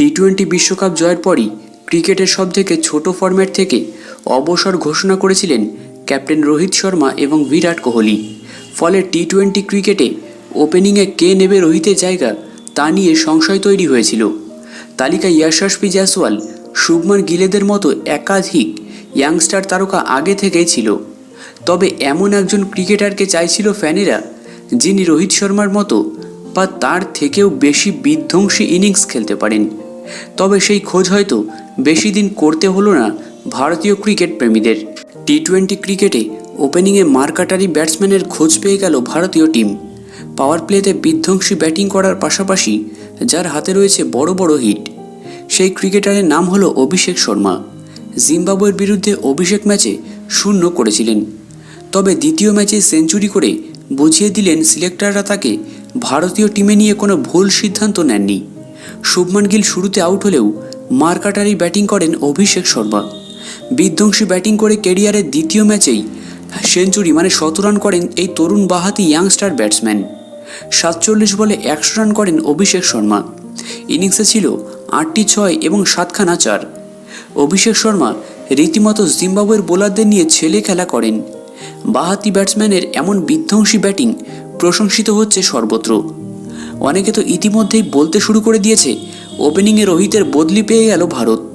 T twenty বিশ্বকাপ জয়ের পরই ক্রিকেটের সবথেকে ছোট ফরম্যাট থেকে অবসর ঘোষণা করেছিলেন ক্যাপ্টেন রোহিত শর্মা এবং বিরাট কোহলি। ফলে টি টোয়েন্টি ক্রিকেটে ওপেনিংয়ে কে নেবে রোহিতের জায়গা তা নিয়ে সংশয় তৈরি হয়েছিল। তালিকায় ইয়াশাসপি জয়সওয়াল শুভমান গিলেদের মতো একাধিক ইয়াংস্টার তারকা আগে থেকেই ছিল। তবে এমন একজন ক্রিকেটারকে চাইছিল ফ্যানেরা যিনি রোহিত শর্মার মতো বা তার থেকেও বেশি বিধ্বংসী ইনিংস খেলতে পারেন। তবে সেই খোঁজ হয়তো বেশি দিন করতে হলো না ভারতীয় ক্রিকেট প্রেমীদের। টি টোয়েন্টি ক্রিকেটে ওপেনিংয়ে মার্কাটারি ব্যাটসম্যানের খোঁজ পেয়ে গেল ভারতীয় টিম। পাওয়ার প্লেতে বিধ্বংসী ব্যাটিং করার পাশাপাশি যার হাতে রয়েছে বড় বড় হিট সেই ক্রিকেটারের নাম হলো অভিষেক শর্মা। জিম্বাবুয়ের বিরুদ্ধে অভিষেক ম্যাচে শূন্য করেছিলেন। তবে দ্বিতীয় ম্যাচে সেঞ্চুরি করে বুঝিয়ে দিলেন সিলেক্টররা তাকে ভারতীয় টিমে নিয়ে কোনো ভুল সিদ্ধান্ত নেননি। শুভমান গিল শুরুতে আউট হলেও মার্কাটারি ব্যাটিং করেন অভিষেক শর্মা। বিধ্বংসী ব্যাটিং করে কেরিয়ারের দ্বিতীয় ম্যাচেই সেঞ্চুরি মানে শত রান করেন এই তরুণ বাহাতি ইয়াংস্টার ব্যাটসম্যান। সাতচল্লিশ বলে একশো রান করেন অভিষেক শর্মা। ইনিংসে ছিল আটটি ছয় এবং সাতখানা চার। অভিষেক শর্মা রীতিমতো জিম্বাবুয়ের বোলারদের নিয়ে ছেলে খেলা করেন। বাহাতি ব্যাটসম্যানের এমন বিধ্বংসী ব্যাটিং প্রশংসিত হচ্ছে সর্বত্র। অনেকে তো ইতিমধ্যেই বলতে শুরু করে দিয়েছে ওপেনিংয়ে রোহিতের বদলি পেয়ে গেল ভারত।